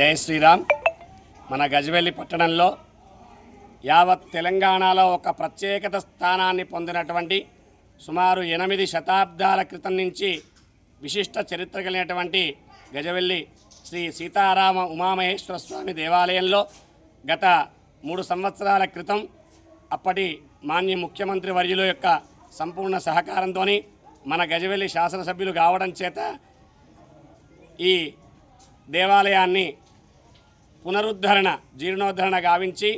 జై శ్రీరామ్. మన గజవెల్లి పట్టణంలో యావత్ తెలంగాణలో ఒక ప్రత్యేకత స్థానాన్ని పొందినటువంటి సుమారు ఎనిమిది శతాబ్దాల క్రితం నుంచి విశిష్ట చరిత్ర కలిగినటువంటి గజవెల్లి శ్రీ సీతారామ ఉమామహేశ్వర స్వామి దేవాలయంలో గత మూడు సంవత్సరాల క్రితం అప్పటి మాన్య ముఖ్యమంత్రి వర్యుల యొక్క సంపూర్ణ సహకారంతో మన గజవెల్లి శాసనసభ్యులు కావడం చేత ఈ దేవాలయాన్ని పునరుద్ధరణ జీర్ణోద్ధరణ గావించి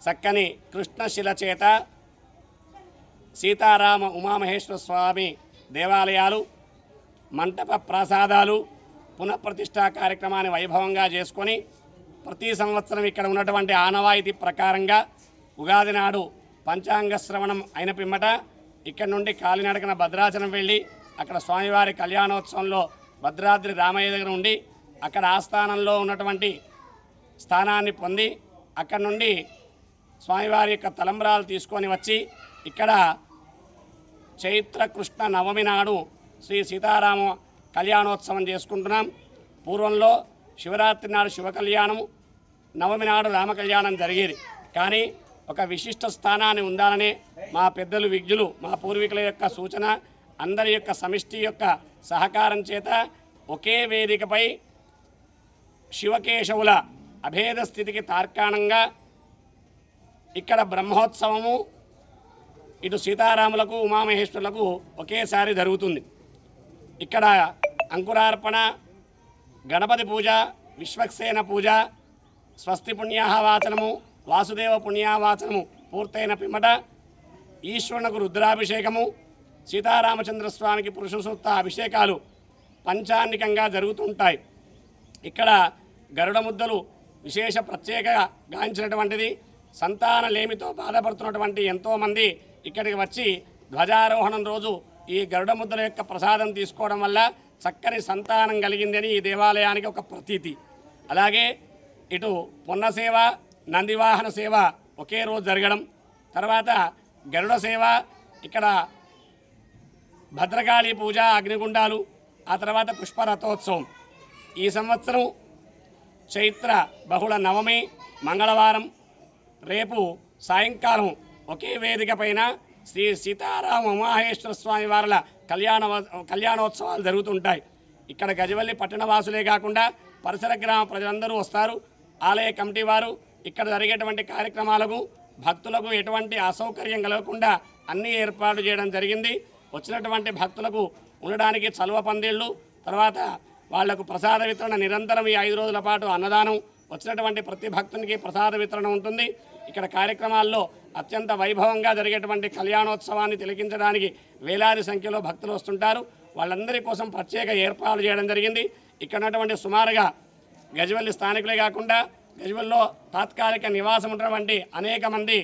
చక్కని కృష్ణశిల చేత సీతారామ ఉమామహేశ్వర స్వామి దేవాలయాలు మంటప ప్రసాదాలు పునఃప్రతిష్టా కార్యక్రమాన్ని వైభవంగా చేసుకొని ప్రతి సంవత్సరం ఇక్కడ ఉన్నటువంటి ఆనవాయితీ ప్రకారంగా ఉగాది నాడు పంచాంగ శ్రవణం అయిన పిమ్మట ఇక్కడ నుండి కాలినడకన భద్రాచలం వెళ్ళి అక్కడ స్వామివారి కళ్యాణోత్సవంలో భద్రాద్రి రామయ్య దగ్గర ఉండి అక్కడ ఆస్థానంలో ఉన్నటువంటి స్థానాన్ని పొంది అక్కడ నుండి స్వామివారి యొక్క తలంబ్రాలు తీసుకొని వచ్చి ఇక్కడ చైత్ర కృష్ణ నవమి నాడు శ్రీ సీతారామ కళ్యాణోత్సవం చేసుకుంటున్నాం. పూర్వంలో శివరాత్రి నాడు శివ కళ్యాణం నవమి నాడు రామ కళ్యాణం జరిగేది. కానీ ఒక విశిష్ట స్థానాన్ని ఉండాలనే మా పెద్దలు విజ్ఞులు మా పూర్వీకుల యొక్క సూచన అందరి యొక్క సమిష్టి యొక్క సహకారం చేత ఒకే వేదికపై శివకేశవుల అభేద స్థితికి తార్కాణంగా ఇక్కడ బ్రహ్మోత్సవము ఇటు సీతారాములకు ఉమామహేశ్వరులకు ఒకేసారి జరుగుతుంది. ఇక్కడ అంకురార్పణ గణపతి పూజ విశ్వక్సేన పూజ స్వస్తి పుణ్యాహవాచనము వాసుదేవ పుణ్యావాచనము పూర్తయిన పిమ్మట ఈశ్వరునకు రుద్రాభిషేకము సీతారామచంద్రస్వామికి పురుషసూత్త అభిషేకాలు పంచాన్నికంగా జరుగుతుంటాయి. ఇక్కడ గరుడ ముద్దలు విశేష ప్రత్యేక గాంచినటువంటిది. సంతాన లేమితో బాధపడుతున్నటువంటి ఎంతోమంది ఇక్కడికి వచ్చి ధ్వజారోహణం రోజు ఈ గరుడ ముద్దల యొక్క ప్రసాదం తీసుకోవడం వల్ల చక్కని సంతానం కలిగిందని ఈ దేవాలయానికి ఒక ప్రతీతి. అలాగే ఇటు పున్నసేవ నందివాహన సేవ ఒకే రోజు జరగడం. తర్వాత గరుడ సేవ ఇక్కడ భద్రకాళి పూజ అగ్నిగుండాలు ఆ తర్వాత పుష్పరథోత్సవం. ఈ సంవత్సరం చైత్ర బహుళ నవమి మంగళవారం. రేపు సాయంకాలం ఒకే వేదిక పైన శ్రీ సీతారామ ఉమాహేశ్వర స్వామి వారిల కళ్యాణ కళ్యాణోత్సవాలు జరుగుతుంటాయి. ఇక్కడ గజవల్లి పట్టణవాసులే కాకుండా పరిసర గ్రామ ప్రజలందరూ వస్తారు. ఆలయ కమిటీ వారు ఇక్కడ జరిగేటువంటి కార్యక్రమాలకు భక్తులకు ఎటువంటి అసౌకర్యం కలగకుండా అన్ని ఏర్పాటు చేయడం జరిగింది. వచ్చినటువంటి భక్తులకు ఉండడానికి చలువ పందిళ్ళు తర్వాత వాళ్ళకు ప్రసాద వితరణ నిరంతరం ఈ ఐదు రోజుల పాటు అన్నదానం వచ్చినటువంటి ప్రతి భక్తునికి ప్రసాద వితరణ ఉంటుంది. ఇక్కడ కార్యక్రమాల్లో అత్యంత వైభవంగా జరిగేటువంటి కళ్యాణోత్సవాన్ని తిలకించడానికి వేలాది సంఖ్యలో భక్తులు వస్తుంటారు. వాళ్ళందరి కోసం ప్రత్యేక ఏర్పాట్లు చేయడం జరిగింది. ఇక్కడ ఉన్నటువంటి సుమారుగా గజవల్లి స్థానికులే కాకుండా గజవల్లో తాత్కాలిక నివాసం ఉన్నటువంటి అనేక మంది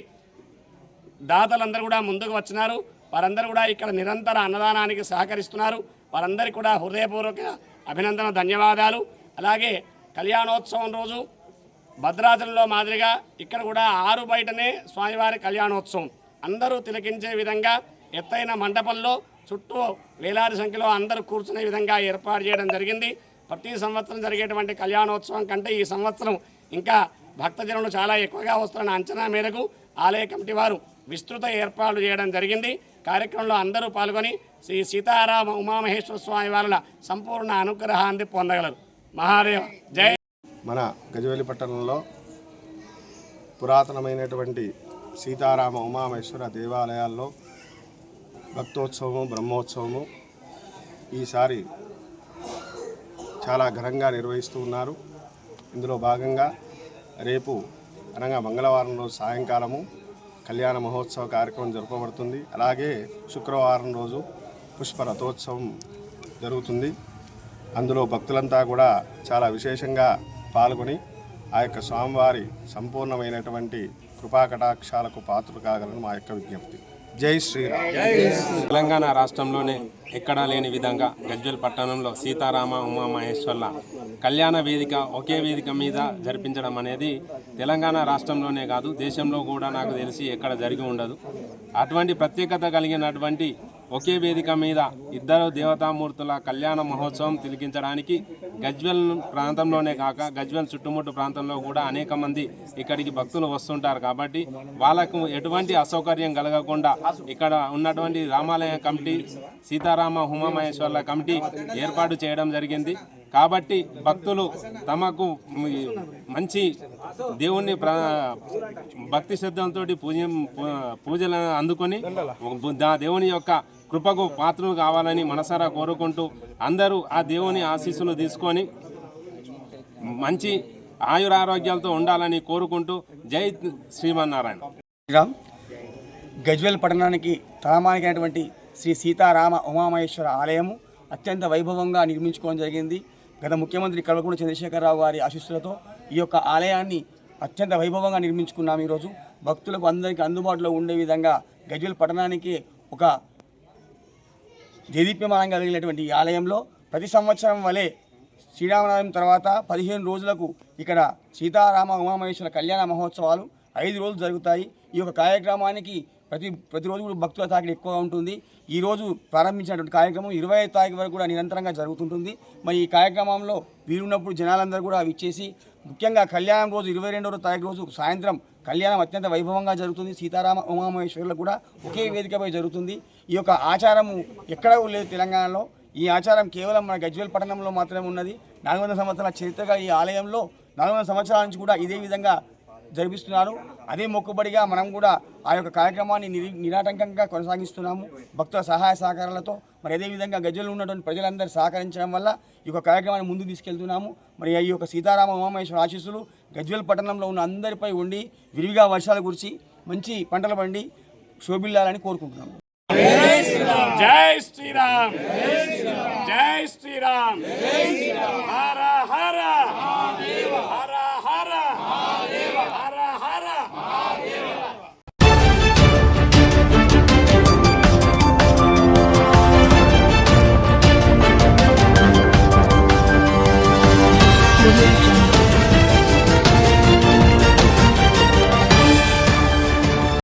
దాతలందరూ కూడా ముందుకు వచ్చినారు. వారందరూ కూడా ఇక్కడ నిరంతర అన్నదానానికి సహకరిస్తున్నారు. వారందరికీ కూడా హృదయపూర్వక అభినందన ధన్యవాదాలు. అలాగే కళ్యాణోత్సవం రోజు భద్రాచలంలో మాదిరిగా ఇక్కడ కూడా ఆరు బయటనే స్వామివారి కళ్యాణోత్సవం. అందరూ తిలకించే విధంగా ఎత్తైన మండపంలో చుట్టూ వేలాది సంఖ్యలో అందరూ కూర్చునే విధంగా ఏర్పాటు చేయడం జరిగింది. ప్రతి సంవత్సరం జరిగేటువంటి కళ్యాణోత్సవం కంటే ఈ సంవత్సరం ఇంకా భక్తజనులు చాలా ఎక్కువగా వస్తున్న అంచనా మేరకు ఆలయ కమిటీ వారు విస్తృత ఏర్పాట్లు చేయడం జరిగింది. కార్యక్రమంలో అందరూ పాల్గొని శ్రీ సీతారామ ఉమామహేశ్వర స్వామి వారి సంపూర్ణ అనుగ్రహాన్ని పొందగలరు. మహాదేవ జై. మన గజవేలి పట్టణంలో పురాతనమైనటువంటి సీతారామ ఉమామేశ్వర దేవాలయాల్లో భక్తోత్సవము బ్రహ్మోత్సవము ఈసారి చాలా ఘనంగా నిర్వహిస్తూ ఉన్నారు. ఇందులో భాగంగా రేపు అనగా మంగళవారం రోజు సాయంకాలము కళ్యాణ మహోత్సవ కార్యక్రమం జరపబడుతుంది అలాగే శుక్రవారం రోజు పుష్ప రథోత్సవం జరుగుతుంది. అందులో భక్తులంతా కూడా చాలా విశేషంగా పాల్గొని ఆ యొక్క స్వామివారి సంపూర్ణమైనటువంటి కృపాకటాక్షాలకు పాత్రలు కాగలను మా యొక్క విజ్ఞప్తి. జై శ్రీరామ్. తెలంగాణ రాష్ట్రంలోనే ఎక్కడా లేని విధంగా గజ్వెల్ పట్టణంలో సీతారామ ఉమామహేశ్వర్ల కళ్యాణ వేదిక ఒకే వేదిక మీద జరిపించడం అనేది తెలంగాణ రాష్ట్రంలోనే కాదు దేశంలో కూడా నాకు తెలిసి ఎక్కడ జరిగి ఉండదు. అటువంటి ప్రత్యేకత కలిగినటువంటి ఒకే వేదిక మీద ఇద్దరు దేవతామూర్తుల కళ్యాణ మహోత్సవం తిలకించడానికి గజ్వెల్ ప్రాంతంలోనే కాక గజ్వెల్ చుట్టుముట్టు ప్రాంతంలో కూడా అనేక మంది ఇక్కడికి భక్తులు వస్తుంటారు కాబట్టి వాళ్ళకు ఎటువంటి అసౌకర్యం కలగకుండా ఇక్కడ ఉన్నటువంటి రామాలయ కమిటీ సీతారామ ఉమామహేశ్వర్ల కమిటీ ఏర్పాటు చేయడం జరిగింది. కాబట్టి భక్తులు తమకు మంచి దేవుణ్ణి భక్తి శ్రద్ధలతో పూజ పూజలను అందుకొని దా- దేవుని యొక్క కృపకు పాత్రలు కావాలని మనసారా కోరుకుంటూ అందరూ ఆ దేవుని ఆశీస్సులు తీసుకొని మంచి ఆయురారోగ్యాలతో ఉండాలని కోరుకుంటూ జై శ్రీమన్నారాయణ. గజ్వేల్ పట్టణానికి తలమానికైనటువంటి శ్రీ సీతారామ ఉమామహేశ్వర ఆలయము అత్యంత వైభవంగా నిర్మించుకోవడం జరిగింది. గత ముఖ్యమంత్రి కల్వకుంట్ల చంద్రశేఖరరావు గారి ఆశీస్సులతో ఈ యొక్క ఆలయాన్ని అత్యంత వైభవంగా నిర్మించుకున్నాం ఈరోజు. భక్తులకు అందరికీ అందుబాటులో ఉండే విధంగా గజ్వెల్ పట్టణానికి ఒక దేదీప్యమానంగా కలిగినటువంటి ఈ ఆలయంలో ప్రతి సంవత్సరం వలె శ్రీరామనవమి తర్వాత పదిహేను రోజులకు ఇక్కడ సీతారామ ఉమామహేశ్వర కళ్యాణ మహోత్సవాలు ఐదు రోజులు జరుగుతాయి. ఈ యొక్క కార్యక్రమానికి ప్రతి ప్రతిరోజు కూడా భక్తుల తాకిడి ఎక్కువగా ఉంటుంది. ఈరోజు ప్రారంభించినటువంటి కార్యక్రమం ఇరవై ఐదు తారీఖు వరకు కూడా నిరంతరంగా జరుగుతుంటుంది. మరి ఈ కార్యక్రమంలో వీరున్నప్పుడు జనాలందరూ కూడా ఇచ్చేసి ముఖ్యంగా కళ్యాణం రోజు ఇరవై రెండవ తారీఖు రోజు సాయంత్రం కళ్యాణం అత్యంత వైభవంగా జరుగుతుంది. సీతారామ ఉమామహేశ్వరులకు కూడా ఒకే వేదికపై జరుగుతుంది. ఈ యొక్క ఆచారము ఎక్కడ లేదు తెలంగాణలో. ఈ ఆచారం కేవలం మన గజ్వేల్ పట్టణంలో మాత్రమే ఉన్నది. నాలుగు వందల సంవత్సరాల చరిత్రగా ఈ ఆలయంలో నాలుగు వందల సంవత్సరాల నుంచి కూడా ఇదే విధంగా జరిపిస్తున్నారు. అదే మొక్కుబడిగా మనం కూడా ఆ యొక్క కార్యక్రమాన్ని నిరి నిరాటంకంగా కొనసాగిస్తున్నాము. భక్తుల సహాయ సహకారాలతో. మరి అదేవిధంగా గజ్వెల్లో ఉన్నటువంటి ప్రజలందరూ సహకరించడం వల్ల ఈ యొక్క కార్యక్రమాన్ని ముందుకు తీసుకెళ్తున్నాము. మరి ఈ యొక్క సీతారామ ఉమామేశ్వర ఆశీస్సులు గజ్వెల్ పట్టణంలో ఉన్న అందరిపై ఉండి విరివిగా వర్షాలు కురిచి మంచి పంటలు పండి శోభిల్లాలని కోరుకుంటున్నాము. జై శ్రీరామ్. జై శ్రీరామ్. హర హర. హర